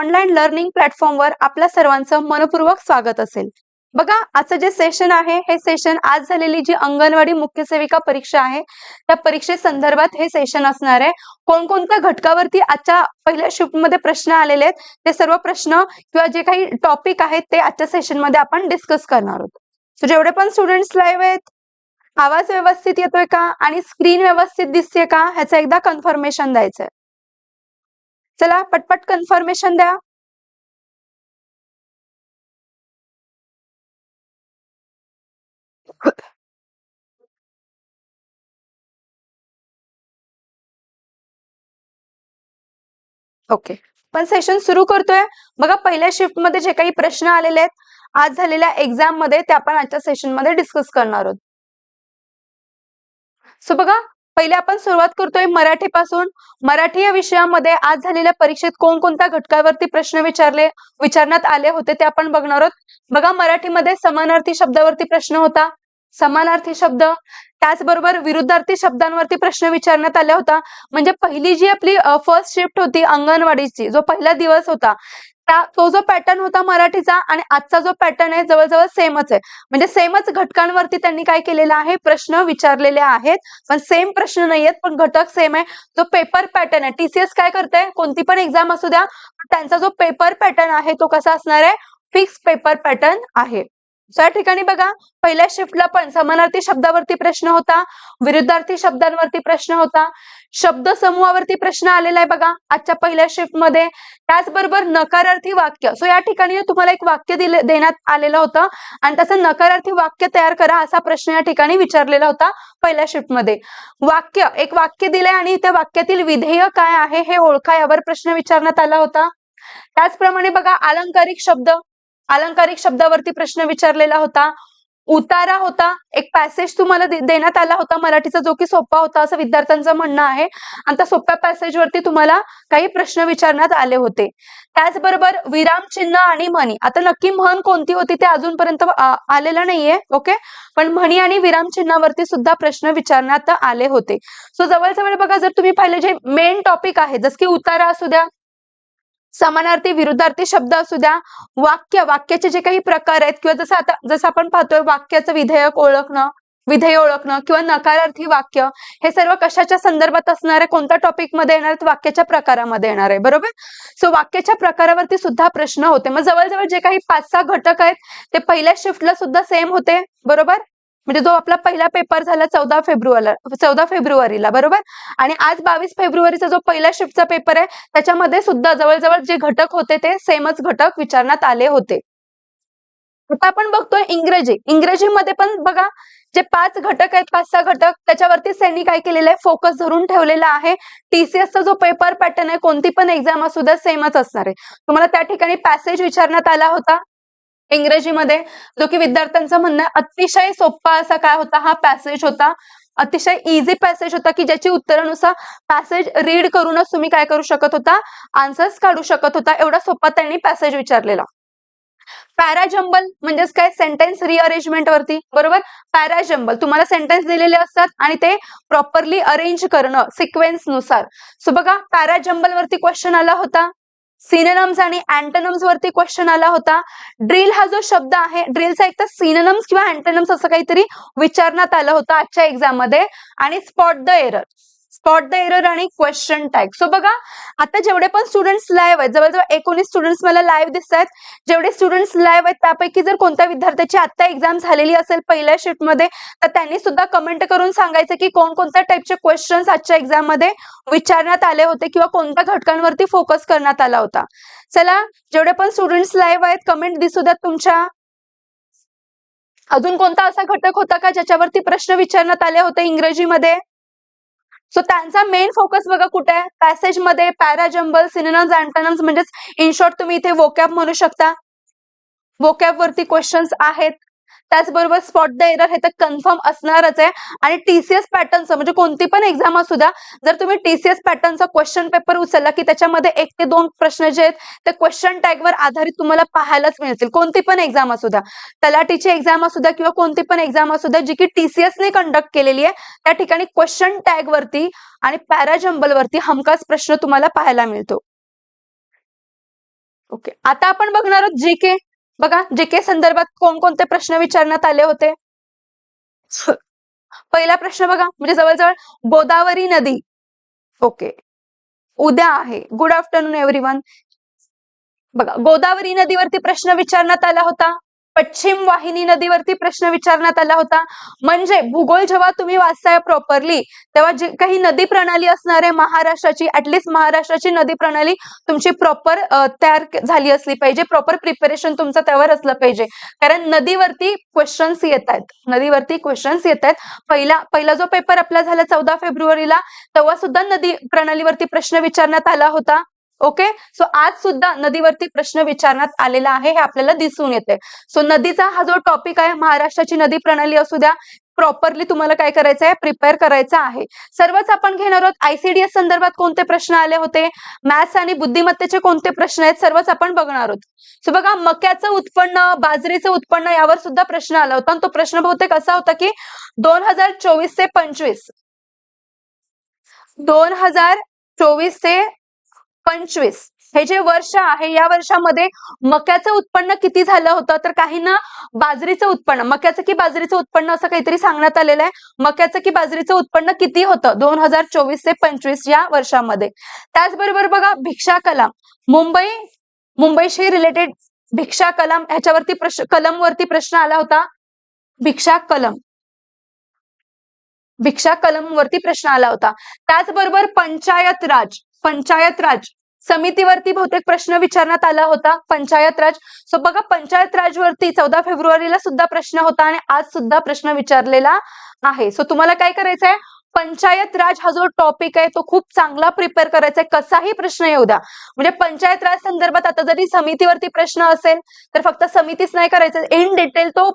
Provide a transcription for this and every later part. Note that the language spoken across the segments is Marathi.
ऑनलाईन लर्निंग प्लॅटफॉर्मवर आपल्या सर्वांचं मनपूर्वक स्वागत असेल. बघा आजचं जे सेशन आहे हे सेशन आज झालेली जी अंगणवाडी मुख्य सेविका परीक्षा आहे त्या परीक्षे संदर्भात हे सेशन असणार आहे. कोणकोणत्या घटकावरती आजच्या पहिल्या शिफ्टमध्ये प्रश्न आलेले आहेत ते सर्व प्रश्न किंवा जे काही टॉपिक आहेत ते आजच्या सेशनमध्ये आपण डिस्कस करणार आहोत. सो जेवढे पण स्टुडंट्स लाईव्ह आहेत आवाज व्यवस्थित येतोय का आणि स्क्रीन व्यवस्थित दिसते का ह्याचं एकदा कन्फर्मेशन द्यायचंय. चला पटपट कन्फर्मेशन द्या. ओके पण सेशन सुरू करतोय. बघा पहिल्या शिफ्टमध्ये जे काही प्रश्न आलेले आहेत आज झालेल्या एक्झाममध्ये ते आपण आजच्या सेशनमध्ये डिस्कस करणार आहोत. सो बघा पहिले आपण सुरुवात करतोय मराठी पासून मराठी या विषयामध्ये आज झालेल्या परीक्षेत कोणकोणत्या घटकावरती प्रश्न विचारले विचारण्यात आले होते ते आपण बघणार आहोत. बघा मराठीमध्ये समानार्थी शब्दावरती प्रश्न होता. समानार्थी शब्द त्याचबरोबर विरुद्धार्थी शब्दांवरती प्रश्न विचारण्यात आला होता. म्हणजे पहिली जी आपली फर्स्ट शिफ्ट होती अंगणवाडीची जो पहिला दिवस होता त्या तो जो पॅटर्न होता मराठीचा आणि आजचा जो पॅटर्न आहे जवळजवळ सेमच आहे. म्हणजे सेमच घटकांवरती त्यांनी काय केलेला आहे? प्रश्न विचारलेले आहेत. पण सेम प्रश्न नाही आहेत पण घटक सेम आहे. जो पेपर पॅटर्न आहे. टीसीएस काय करते कोणती पण एक्झाम असू द्या त्यांचा जो पेपर पॅटर्न आहे तो कसा असणार आहे? फिक्स पेपर पॅटर्न आहे. या ठिकाणी बघा पहिल्या शिफ्टला पण समानार्थी शब्दावरती प्रश्न होता विरुद्धार्थी शब्दांवरती प्रश्न होता. शब्द समूहावरती प्रश्न आलेला आहे बघा आजच्या पहिल्या शिफ्टमध्ये त्याचबरोबर नकारार्थी वाक्य. सो या ठिकाणी तुम्हाला एक वाक्य दिले देण्यात आलेलं होतं. आणि त्याचं नकारार्थी वाक्य तयार करा असा प्रश्न या ठिकाणी विचारलेला होता पहिल्या शिफ्टमध्ये वाक्य एक वाक्य दिलंय आणि त्या वाक्यातील विधेय काय आहे हे ओळखा यावर प्रश्न विचारण्यात आला होता. त्याचप्रमाणे बघा अलंकारिक शब्द. अलंकारिक शब्दावरती प्रश्न विचारलेला होता. उतारा होता. एक पॅसेज तुम्हाला देण्यात आला होता. मराठीचा जो की सोपा होता असं विद्यार्थ्यांचं म्हणणं आहे. आणि त्या सोप्या पॅसेजवरती तुम्हाला काही प्रश्न विचारण्यात आले होते. त्याचबरोबर विराम चिन्ह आणि म्हणी. आता नक्की म्हण कोणती होती ते अजूनपर्यंत आलेलं नाहीये. ओके पण म्हणी आणि विराम चिन्हावरती सुद्धा प्रश्न विचारण्यात आले होते. सो जवळजवळ बघा जर तुम्ही पाहिले जे मेन टॉपिक आहे जस की उतारा असू द्या समानार्थी विरुद्धार्थी शब्द असू द्या वाक्य वाक्याचे जे काही प्रकार आहेत किंवा जसं आता जसं आपण पाहतोय वाक्याचं विधेयक ओळखणं विधेय ओळखणं किंवा नकारार्थी वाक्य हे सर्व कशाच्या संदर्भात असणार आहे कोणत्या टॉपिकमध्ये येणार वाक्याच्या प्रकारामध्ये येणार आहे बरोबर? सो वाक्याच्या प्रकारावरती सुद्धा प्रश्न होते. मग जवळजवळ जे काही पाच सहा घटक आहेत ते पहिल्या शिफ्टला सुद्धा सेम होते बरोबर? म्हणजे जो आपला पहिला पेपर झाला चौदा फेब्रुवारीला चौदा फेब्रुवारीला बरोबर? आणि आज बावीस फेब्रुवारीचा जो पहिला शिफ्टचा पेपर आहे त्याच्यामध्ये सुद्धा जवळजवळ जे घटक होते ते सेमच घटक विचारण्यात आले होते. आता आपण बघतोय इंग्रजी. इंग्रजीमध्ये पण बघा जे पाच घटक आहेत पाच सहा घटक त्याच्यावरती त्यांनी काय केलेलं आहे फोकस धरून ठेवलेला आहे. टीसीएसचा जो पेपर पॅटर्न आहे कोणती पण एक्झाम असू द्या सेमच असणार आहे. तुम्हाला त्या ठिकाणी पॅसेज विचारण्यात आला होता. इंग्रजीमध्ये. जो की विद्यार्थ्यांचं म्हणणं अतिशय सोपा असा काय होता हा पॅसेज होता. अतिशय इझी पॅसेज होता की ज्याची उत्तरानुसार पॅसेज रीड करूनच तुम्ही काय करू शकत होता? आन्सर्स काढू शकत होता. एवढा सोपा त्यांनी पॅसेज विचारलेला. पॅराजंबल म्हणजेच काय? सेंटेन्स रिअरेंजमेंट वरती. बरोबर? पॅराजंबल तुम्हाला सेंटेन्स दिलेले असतात आणि ते प्रॉपरली अरेंज करणं सिक्वेन्सनुसार. सो बघा पॅराजंबल वरती क्वेश्चन आला होता. सिनेनम्स आणि अँटनम्स वरती क्वेश्चन आला होता. ड्रिल हा जो शब्द आहे ड्रिलचा एक तर सिनेनम्स किंवा अँटनम्स असं काहीतरी विचारण्यात आलं होतं आजच्या एक्झाममध्ये. आणि spot the error spot the error आणि क्वेश्चन टॅग सो बघा आता जेवढे पण स्टुडंट्स लाईव्ह आहेत जवळजवळ एकोणीस स्टुडंट्स मला लाईव्ह दिसत आहेत जेवढे स्टुडंट्स लाईव्ह आहेत त्यापैकी जर कोणत्या विद्यार्थ्याची आता एक्झाम झालेली असेल पहिल्या शिफ्टमध्ये तर त्यांनी सुद्धा कमेंट करून सांगायचं की कोणकोणत्या टाईपचे क्वेश्चन्स आजच्या एक्झाममध्ये विचारण्यात आले होते किंवा कोणत्या घटकांवरती फोकस करण्यात आला होता. चला जेवढे पण स्टुडंट्स लाईव्ह आहेत कमेंट दिसू द्यात तुमच्या. अजून कोणता असा घटक होता का ज्याच्यावरती प्रश्न विचारण्यात आले होते इंग्रजीमध्ये? सो त्यांचा मेन फोकस बघा कुठे आहे? पॅसेजमध्ये पॅराजंबल सिनेनम्स अँटनम्स म्हणजेच इन शॉर्ट तुम्ही इथे वोकॅप म्हणू शकता. वोकॅप वरती क्वेश्चन्स आहेत. त्याचबरोबर स्पॉट द एरर हे तर कन्फर्म असणारच आहे. आणि टीसीएस पॅटर्नचं म्हणजे कोणती पण एक्झाम असू द्या जर तुम्ही टीसीएस पॅटर्नचा क्वेश्चन पेपर उचलला की त्याच्यामध्ये एक ते दोन प्रश्न जे आहेत ते क्वेश्चन टॅगवर आधारित तुम्हाला पाहायलाच मिळतील. कोणती पण एक्झाम असू द्या तलाटीची एक्झाम असू द्या किंवा कोणती पण एक्झाम असू द्या जी की टीसीएसने कंडक्ट केलेली आहे त्या ठिकाणी क्वेश्चन टॅग वरती आणि पॅराजंबलवरती हमखास प्रश्न तुम्हाला पाहायला मिळतो. ओके आता आपण बघणार आहोत जी के बघा जीके संदर्भात कोणकोणते प्रश्न विचारण्यात आले होते? पहिला प्रश्न बघा म्हणजे जवळजवळ गोदावरी नदी. ओके. उद्या आहे. गुड आफ्टरनून एव्हरी बघा गोदावरी नदीवरती प्रश्न विचारण्यात आला होता. पश्चिम वाहिनी नदीवरती प्रश्न विचारण्यात आला होता. म्हणजे भूगोल जेव्हा तुम्ही वाचताय प्रॉपरली तेव्हा जी काही नदी प्रणाली असणार आहे महाराष्ट्राची ऍटलिस्ट महाराष्ट्राची नदी प्रणाली तुमची प्रॉपर तयार झाली असली पाहिजे. प्रॉपर प्रिपरेशन तुमचं त्यावर असलं पाहिजे. कारण नदीवरती क्वेश्चन्स येत आहेत नदीवरती क्वेश्चन्स येत आहेत पहिला पहिला जो पेपर आपला झाला चौदा फेब्रुवारीला तेव्हा सुद्धा नदी प्रणालीवरती प्रश्न विचारण्यात आला होता. ओके सो आज सुद्धा नदीवरती प्रश्न विचारण्यात आलेला आहे हे आपल्याला दिसून येते सो नदीचा हा जो टॉपिक आहे महाराष्ट्राची नदी प्रणाली असू द्या प्रॉपरली तुम्हाला काय करायचं आहे प्रिपेअर करायचं आहे. सर्वच आपण घेणार आहोत. आयसीडीएस संदर्भात कोणते प्रश्न आले होते? मॅथ्स आणि बुद्धिमत्तेचे कोणते प्रश्न आहेत? सर्वच आपण बघणार आहोत. सो बघा मक्याचं उत्पन्न बाजरीचं उत्पन्न यावर सुद्धा प्रश्न आला होता. आणि तो प्रश्न बहुतेक असा होता की दोन हजार चोवीस ते पंचवीस. दोन हजार चोवीस ते पंचवीस. हे जे वर्ष आहे या वर्षामध्ये मक्याचं उत्पन्न किती झालं होतं? तर काहींना बाजरीचं उत्पन्न मक्याचं की बाजरीचं उत्पन्न असं काहीतरी सांगण्यात आलेलं आहे. मक्याचं की बाजरीचं उत्पन्न किती होतं? दोन हजार चोवीस ते पंचवीस या वर्षामध्ये. त्याचबरोबर बघा भिक्षा कलाम. मुंबई मुंबईशी रिलेटेड भिक्षा कलाम ह्याच्यावरती प्रश्न कलमवरती प्रश्न आला होता. भिक्षा कलम. भिक्षा कलम वरती प्रश्न आला होता. त्याचबरोबर पंचायत राज पंचायत राज. समितीवरती बहुतेक प्रश्न विचारण्यात आला होता. पंचायत राज. सो बघा पंचायत राजवरती चौदा फेब्रुवारीला सुद्धा प्रश्न होता आणि आज सुद्धा प्रश्न विचारलेला आहे. सो तुम्हाला काय करायचं आहे पंचायत राज हा जो टॉपिक आहे तो खूप चांगला प्रिपेअर करायचा आहे. कसाही प्रश्न येऊ द्या. म्हणजे पंचायत राज संदर्भात आता जरी समितीवरती प्रश्न असेल तर फक्त समितीच नाही करायचं. इन डिटेल तो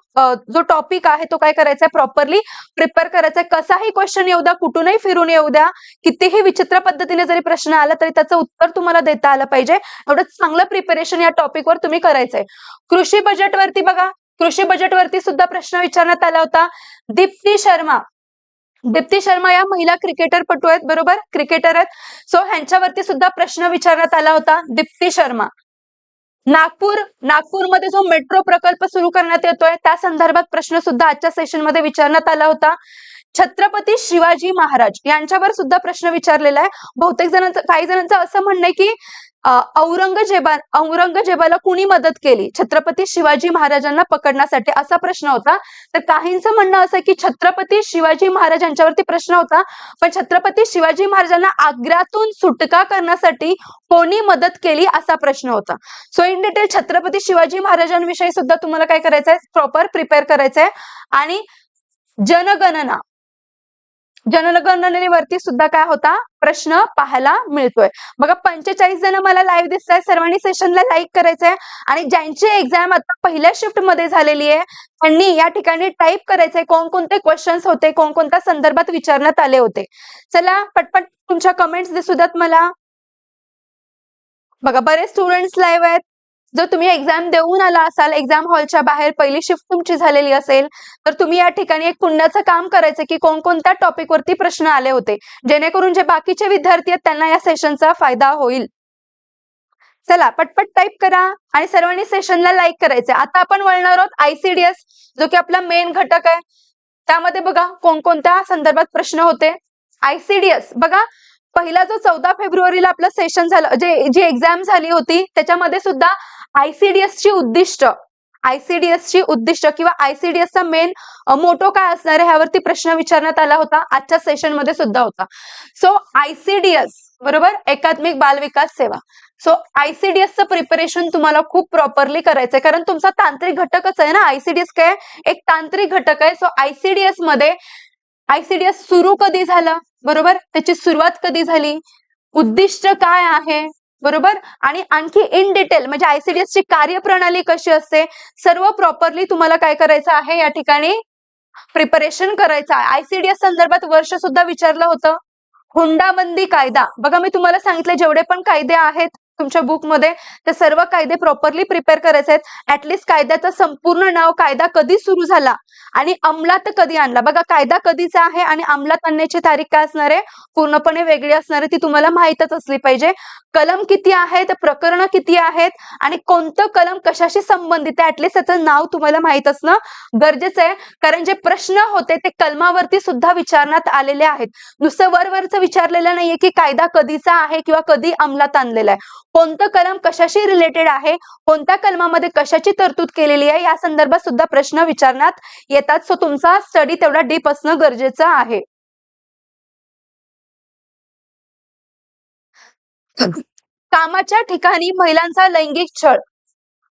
जो टॉपिक आहे तो काय करायचा आहे? प्रॉपरली प्रिपेअर करायचा आहे. कसाही क्वेश्चन येऊ द्या कुठूनही फिरून येऊ द्या कितीही विचित्र पद्धतीने जरी प्रश्न आला तरी त्याचं उत्तर तुम्हाला देता आलं पाहिजे. एवढं चांगलं प्रिपरेशन या टॉपिकवर तुम्ही करायचंय. कृषी बजेटवरती बघा. कृषी बजेटवरती सुद्धा प्रश्न विचारण्यात आला होता. दीप्ती शर्मा दीप्ती शर्मा या महिला क्रिकेटरपटू आहेत बरोबर? क्रिकेटर आहेत. सो ह्यांच्यावरती सुद्धा प्रश्न विचारण्यात आला होता दीप्ती शर्मा. नागपूर नागपूरमध्ये जो मेट्रो प्रकल्प सुरू करण्यात येतोय त्या संदर्भात प्रश्न सुद्धा आजच्या सेशनमध्ये विचारण्यात आला होता. छत्रपती शिवाजी महाराज यांच्यावर सुद्धा प्रश्न विचारलेला आहे. बहुतेक जणांचं काही जणांचं असं म्हणणं आहे की औरंगजेबा औरंगजेबाला कुणी मदत केली? छत्रपती शिवाजी महाराजांना पकडण्यासाठी असा प्रश्न होता. तर काहींचं म्हणणं असं की छत्रपती शिवाजी महाराज यांच्यावरती प्रश्न होता. पण छत्रपती शिवाजी महाराजांना आग्र्यातून सुटका करण्यासाठी कोणी मदत केली असा प्रश्न होता. So in detail Chhatrapati Shivaji महाराजांविषयी सुद्धा तुम्हाला काय करायचं आहे प्रॉपर प्रिपेअर करायचं आहे आणि जनगणना जनगणनेवरती सुद्धा काय होता? प्रश्न पाहायला मिळतोय. बघा पंचेचाळीस जण मला लाईव्ह दिसत आहे सर्वांनी सेशनला लाईक करायचंय. आणि ज्यांची एक्झाम आता पहिल्या शिफ्टमध्ये झालेली आहे त्यांनी या ठिकाणी टाईप करायचंय. कोणकोणते क्वेश्चन्स होते? कोणकोणत्या संदर्भात विचारण्यात आले होते? चला पटपट तुमच्या कमेंट्स दिसू द्यात मला. बघा बरेच स्टुडंट्स लाईव्ह आहेत. जर तुम्ही एक्झाम देऊन आला असाल एक्झाम हॉलच्या बाहेर पहिली शिफ्ट तुमची झालेली असेल तर तुम्ही या ठिकाणी एक पुण्याचं काम करायचं की कोणकोणत्या टॉपिक वरती प्रश्न आले होते जेणेकरून जे बाकीचे विद्यार्थी आहेत त्यांना या सेशनचा फायदा होईल. चला पटपट टाईप करा आणि सर्वांनी सेशनला लाईक करायचे आता आपण वळणार आहोत आयसीडीएस जो की आपला मेन घटक आहे. त्यामध्ये बघा कोणकोणत्या संदर्भात प्रश्न होते. आयसीडीएस बघा पहिला जो चौदा फेब्रुवारीला आपलं सेशन झालं जे जी एक्झाम झाली होती त्याच्यामध्ये सुद्धा आयसीडीएस ची उद्दिष्ट आयसीडीएस ची उद्दिष्ट किंवा आयसीडीएस चा मेन मोटो काय असणार आहे ह्यावरती प्रश्न विचारण्यात आला होता. आजच्या सेशनमध्ये सुद्धा होता. सो आयसीडीएस बरोबर? एकात्मिक बाल विकास सेवा. सो आयसीडीएसचं प्रिपरेशन तुम्हाला खूप प्रॉपरली करायचंय. कारण तुमचा तांत्रिक घटकच आहे ना? आयसीडीएस काय? एक तांत्रिक घटक आहे. सो आयसीडीएसमध्ये आयसीडीएस सुरू कधी झालं? बरोबर? त्याची सुरुवात कधी झाली? उद्दिष्ट काय आहे? बरोबर? आणि आणखी इन डिटेल म्हणजे आयसीडीएस ची कार्यप्रणाली कशी असते? सर्व प्रॉपरली तुम्हाला काय करायचं आहे? या ठिकाणी प्रिपरेशन करायचं आहे. आयसीडीएस संदर्भात वर्ष सुद्धा विचारलं होतं. हुंडाबंदी कायदा. बघा मी तुम्हाला सांगितलं जेवढे पण कायदे आहेत तुमच्या बुकमध्ये ते सर्व कायदे प्रॉपरली प्रिपेअर करायचे आहेत. ऍटलिस्ट कायद्याचं संपूर्ण नाव कायदा कधी सुरू झाला आणि अंमलात कधी आणला? बघा कायदा कधीचा आहे आणि अंमलात आणण्याची तारीख काय असणार आहे? पूर्णपणे वेगळी असणार आहे ती तुम्हाला माहीतच असली पाहिजे. कलम किती आहेत? प्रकरण किती आहेत? आणि कोणतं कलम कशाशी संबंधित आहे? ऍटलिस्ट त्याचं नाव तुम्हाला माहीत असणं गरजेचं आहे. कारण जे प्रश्न होते ते कलमावरती सुद्धा विचारण्यात आलेले आहेत. नुसतं वरवरचं विचारलेलं नाहीये की कायदा कधीचा आहे किंवा कधी अंमलात आणलेला आहे. कोणतं कलम कशाशी रिलेटेड आहे? कोणत्या कलमामध्ये कशाची तरतूद केलेली आहे? या संदर्भात सुद्धा प्रश्न विचारण्यात येतात. सो तुमचा स्टडी तेवढा डीप असणं गरजेचं आहे. कामाच्या ठिकाणी महिलांचा लैंगिक छळ.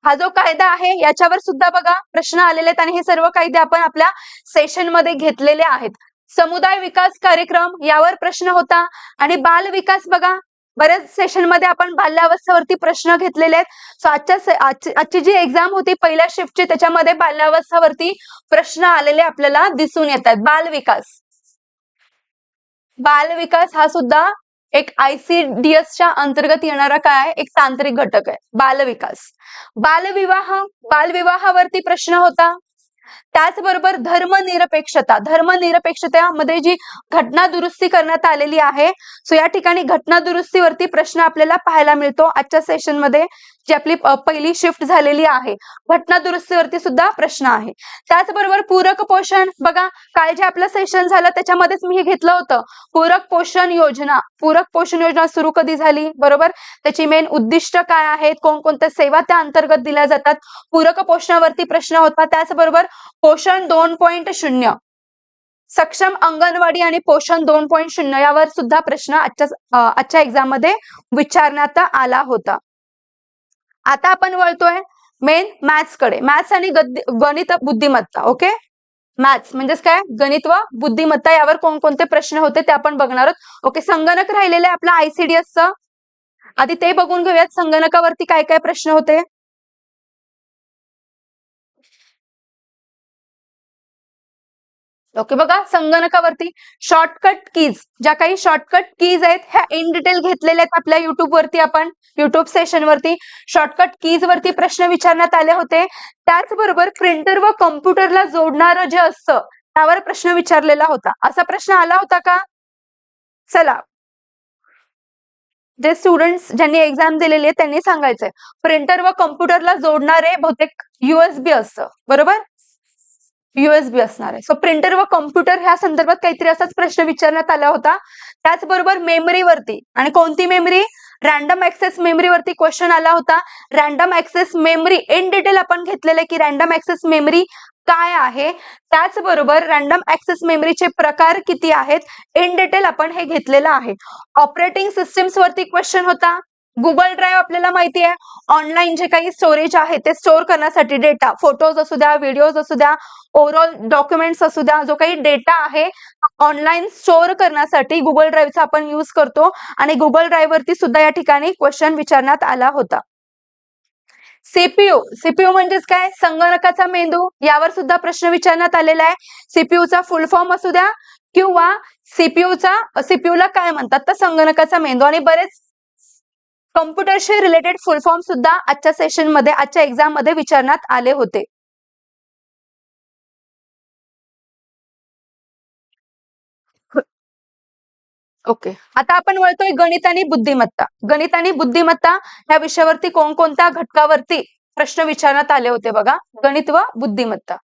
हा जो कायदा आहे याच्यावर सुद्धा बघा प्रश्न आलेले आहेत आणि हे सर्व कायदे आपण आपल्या सेशनमध्ये घेतलेले आहेत. समुदाय विकास कार्यक्रम यावर प्रश्न होता. आणि बाल विकास बघा बऱ्याच सेशनमध्ये आपण बाल्यावस्थेवरती प्रश्न घेतलेले आहेत. सो आजच्या आजची जी एक्झाम होती पहिल्या शिफ्टची त्याच्यामध्ये बाल्यावस्थेवरती प्रश्न आलेले आपल्याला दिसून येतात बाल विकास बाल विकास हा सुद्धा एक आयसीडीएसच्या अंतर्गत येणारा काय एक तांत्रिक घटक आहे. बालविकास. बालविवाह बालविवाहावरती प्रश्न होता. त्याचबरोबर धर्मनिरपेक्षता धर्मनिरपेक्षतेमध्ये जी घटना दुरुस्ती करण्यात आलेली आहे सो या ठिकाणी घटना दुरुस्तीवरती प्रश्न आपल्याला पाहायला मिळतो. आजच्या सेशनमध्ये जी आपली पहिली शिफ्ट झालेली आहे घटना दुरुस्तीवरती सुद्धा प्रश्न आहे. त्याचबरोबर पूरक पोषण. बघा काल जे आपलं सेशन झालं त्याच्यामध्येच मी हे घेतलं होतं. पूरक पोषण योजना. पूरक पोषण योजना सुरू कधी झाली? बरोबर? त्याची मेन उद्दिष्ट काय आहेत? कोणकोणत्या सेवा त्या अंतर्गत दिल्या जातात? पूरक पोषणावरती प्रश्न होता. त्याचबरोबर पोषण दोन पॉईंट शून्य. सक्षम अंगणवाडी आणि पोषण दोन पॉईंट शून्य यावर सुद्धा प्रश्न आजच्या आजच्या एक्झाममध्ये विचारण्यात आला होता. आता आपण वळतोय मेन मॅथ्सकडे. मॅथ्स आणि गणित बुद्धिमत्ता ओके मॅथ्स म्हणजेच काय? गणित व बुद्धिमत्ता यावर कोणकोणते प्रश्न होते ते आपण बघणार आहोत. ओके संगणक राहिलेले आपलं आयसीडीएसचं आधी ते बघून घेऊयात. संगणकावरती काय काय प्रश्न होते? ओके बघा संगणकावरती शॉर्टकट कीज ज्या काही शॉर्टकट कीज आहेत ह्या इन डिटेल घेतलेल्या आहेत आपल्या युट्यूबवरती आपण युट्यूब सेशन वरती. शॉर्टकट कीज वरती प्रश्न विचारण्यात आले होते. त्याचबरोबर प्रिंटर व कम्प्युटरला जोडणारं जे असतं त्यावर प्रश्न विचारलेला होता. असा प्रश्न आला होता का? चला. जे स्टुडंट्स ज्यांनी एक्झाम दिलेली आहे त्यांनी सांगायचंय. प्रिंटर व कम्प्युटरला जोडणारे बहुतेक युएसबी असतं. बरोबर? युएसबी असणार आहे. सो प्रिंटर व कॉम्प्युटर ह्या संदर्भात काहीतरी असाच प्रश्न विचारण्यात आला होता. त्याचबरोबर मेमरीवरती आणि कोणती मेमरी रॅन्डम ऍक्सेस मेमरीवरती क्वेश्चन आला होता. Random access memory in detail आपण घेतलेले की रॅन्डम ऍक्सेस मेमरी काय आहे? त्याचबरोबर रॅन्डम ऍक्सेस मेमरीचे प्रकार किती आहेत? इन डिटेल आपण हे घेतलेलं आहे. ऑपरेटिंग सिस्टीम्स वरती क्वेश्चन होता. गुगल ड्राईव्ह आपल्याला माहिती आहे. ऑनलाईन जे काही स्टोरेज आहे ते स्टोअर करण्यासाठी डेटा फोटोज असू द्या व्हिडिओज असू द्या ओव्हरऑल डॉक्युमेंट्स असू द्या जो काही डेटा आहे ऑनलाईन स्टोअर करण्यासाठी गुगल ड्राईव्हचा आपण युज करतो. आणि गुगल ड्राईव्ह वरती सुद्धा या ठिकाणी क्वेश्चन विचारण्यात आला होता. सीपीयू सीपीयू म्हणजेच काय? संगणकाचा मेंदू यावर सुद्धा प्रश्न विचारण्यात आलेला आहे. सीपीयूचा फुल फॉर्म असू द्या किंवा सीपीयूचा सीपीयूला काय म्हणतात? तर संगणकाचा मेंदू. आणि बरेच कम्प्युटरशी रिलेटेड फुल फॉर्म सुद्धा आजच्या सेशनमध्ये आजच्या एक्झाममध्ये विचारण्यात आले होते. ओके आता आपण वळतोय गणित आणि बुद्धिमत्ता. गणित आणि बुद्धिमत्ता या विषयावरती कोणकोणत्या घटकावरती प्रश्न विचारण्यात आले होते बघा? गणित व बुद्धिमत्ता.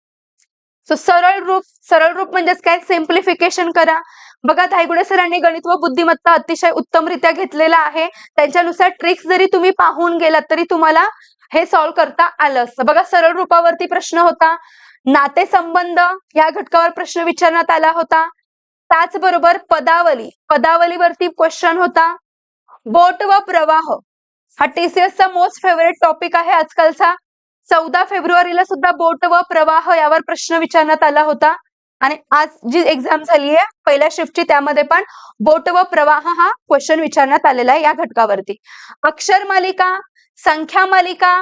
सो सरळ रूप सरळ रूप म्हणजेच काय? सिम्प्लिफिकेशन करा. बघा धायगुडे सरांनी गणित व बुद्धिमत्ता अतिशय उत्तमरित्या घेतलेला आहे. त्यांच्यानुसार ट्रिक्स जरी तुम्ही पाहून गेलात तरी तुम्हाला हे सॉल्व्ह करता आलं असतं. बघा सरळ रूपावरती प्रश्न होता. नातेसंबंध या घटकावर प्रश्न विचारण्यात आला होता. त्याचबरोबर पदावली. पदावलीवरती क्वेश्चन होता. बोट व प्रवाह. हा टीसीएसचा मोस्ट फेवरेट टॉपिक आहे आजकालचा. चौदा फेब्रुवारीला सुद्धा बोट व प्रवाह यावर प्रश्न विचारण्यात आला होता. आणि आज जी एक्झाम झाली आहे पहिल्या शिफ्टची त्यामध्ये पण बोट व प्रवाह हा क्वेश्चन विचारण्यात आलेला आहे या घटकावरती. अक्षर मालिका संख्या मालिका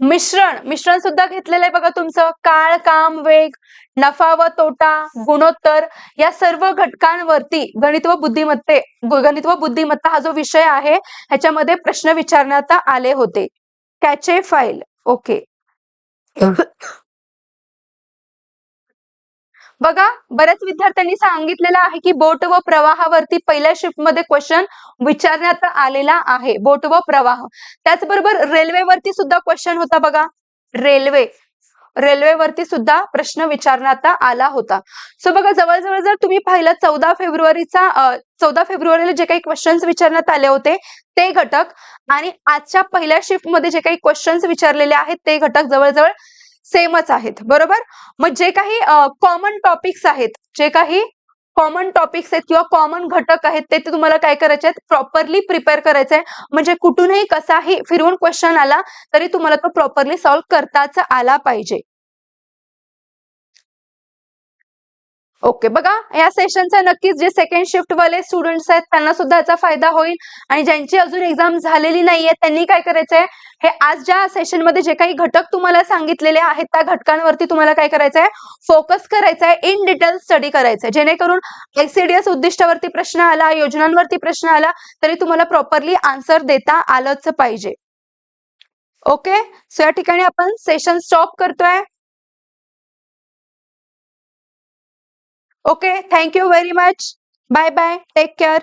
मिश्रण. मिश्रण सुद्धा घेतलेलं आहे बघा तुमचं. काळ काम वेग नफा व तोटा गुणोत्तर या सर्व घटकांवरती गणित व बुद्धिमत्ते गणित व बुद्धिमत्ता हा जो विषय आहे ह्याच्यामध्ये प्रश्न विचारण्यात आले होते. कॅचे फाईल ओके बघा बऱ्याच विद्यार्थ्यांनी सांगितलेलं आहे की बोट व प्रवाहावरती पहिल्या शिफ्टमध्ये क्वेश्चन विचारण्यात आलेला आहे. बोट व प्रवाह. त्याचबरोबर रेल्वेवरती सुद्धा क्वेश्चन होता बघा. रेल्वे रेल्वेवरती सुद्धा प्रश्न विचारण्यात आला होता. सो बघा जवळजवळ जर तुम्ही पाहिलं चौदा फेब्रुवारीचा चौदा फेब्रुवारीला जे काही क्वेश्चन्स विचारण्यात आले होते ते घटक आणि आजच्या पहिल्या शिफ्टमध्ये जे काही क्वेश्चन्स विचारलेले आहेत ते घटक जवळजवळ सेमच आहेत बरोबर? मग जे काही कॉमन टॉपिक्स आहेत जे काही कॉमन टॉपिक्स आहेत किंवा कॉमन घटक आहेत ते तुम्हाला काय करायचे आहेत? प्रॉपरली प्रिपेअर करायचं आहे म्हणजे कुठूनही कसाही फिरवून क्वेश्चन आला तरी तुम्हाला तो प्रॉपरली सॉल्व्ह करताच आला पाहिजे. ओके बघा या सेशनचा नक्कीच जे सेकंड शिफ्ट वाले स्टुडंट्स आहेत त्यांना सुद्धा याचा फायदा होईल. आणि ज्यांची अजून एक्झाम झालेली नाहीये त्यांनी काय करायचंय? हे आज ज्या सेशनमध्ये जे काही घटक तुम्हाला सांगितलेले आहेत त्या घटकांवरती तुम्हाला काय करायचंय? फोकस करायचा आहे इन डिटेल स्टडी करायचंय. जेणेकरून एसीडीएस उद्दिष्टावरती प्रश्न आला योजनांवरती प्रश्न आला तरी तुम्हाला प्रॉपरली आन्सर देता आलंच पाहिजे. ओके सो या ठिकाणी आपण सेशन स्टॉप करतोय. Okay, thank you very much. Bye bye. Take care.